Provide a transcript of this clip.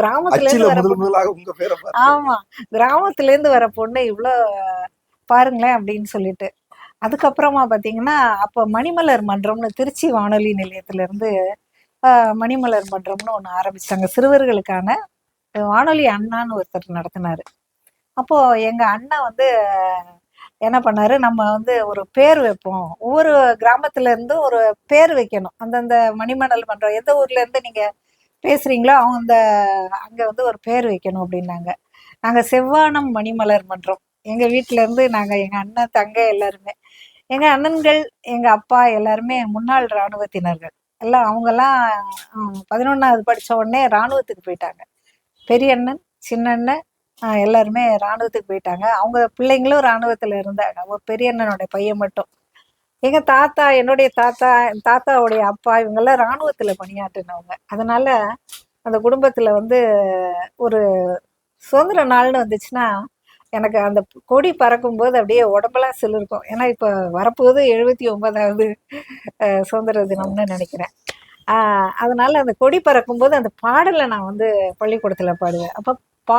கிராமத்துல இருந்து வர முதலாக ஆமா. கிராமத்துல இருந்து வர பொண்ணு இவ்வளோ பாருங்களேன் அப்படின்னு சொல்லிட்டு. அதுக்கப்புறமா பாத்தீங்கன்னா அப்ப மணிமலர் மன்றம்னு திருச்சி வானொலி நிலையத்துல இருந்து ஆஹ், மணிமலர் மன்றம்னு ஒண்ணு ஆரம்பிச்சாங்க. சிறுவர்களுக்கான வானொலி அண்ணான்னு ஒருத்தர் நடத்தினாரு. அப்போ எங்க அண்ணன் வந்து என்ன பண்ணாரு? நம்ம வந்து ஒரு பேர் வைப்போம். ஒவ்வொரு கிராமத்துல இருந்து ஒரு பேர் வைக்கணும். அந்தந்த மணிமண்டல் மன்றம் எந்த ஊர்ல இருந்து நீங்க பேசுறீங்களோ அவங்க அந்த அங்க வந்து ஒரு பேர் வைக்கணும் அப்படின்னாங்க. நாங்க செவ்வானம் மணிமலர் மன்றம். எங்க வீட்ல இருந்து நாங்க எங்க அண்ணன் தங்க எல்லாருமே. எங்க அண்ணன்கள் எங்க அப்பா எல்லாருமே முன்னாள் இராணுவத்தினர்கள். எல்லாம் அவங்கெல்லாம் பதினொன்னாவது படித்த உடனே இராணுவத்துக்கு போயிட்டாங்க. பெரிய அண்ணன் சின்ன அண்ணன் எல்லாருமே இராணுவத்துக்கு போயிட்டாங்க. அவங்க பிள்ளைங்களும் இராணுவத்தில் இருந்தாங்க. ஒரு பெரிய அண்ணனோட பையன் மட்டும். எங்க தாத்தா என்னுடைய தாத்தா என் தாத்தாவுடைய அப்பா இவங்கெல்லாம் இராணுவத்துல பணியாற்றினவங்க. அதனால அந்த குடும்பத்துல வந்து ஒரு சுதந்திர நாள்னு வந்துச்சுன்னா எனக்கு அந்த கொடி பறக்கும்போது அப்படியே உடம்பெல்லாம் சிலிருக்கும். ஏன்னா இப்போ வரப்போகுது எழுபத்தி ஒன்பதாவது சுதந்திர தினம்னு நினைக்கிறேன். அதனால் அதனால அந்த கொடி பறக்கும் போது அந்த பாடலை நான் வந்து பள்ளிக்கூடத்தில் பாடுவேன். அப்போ பா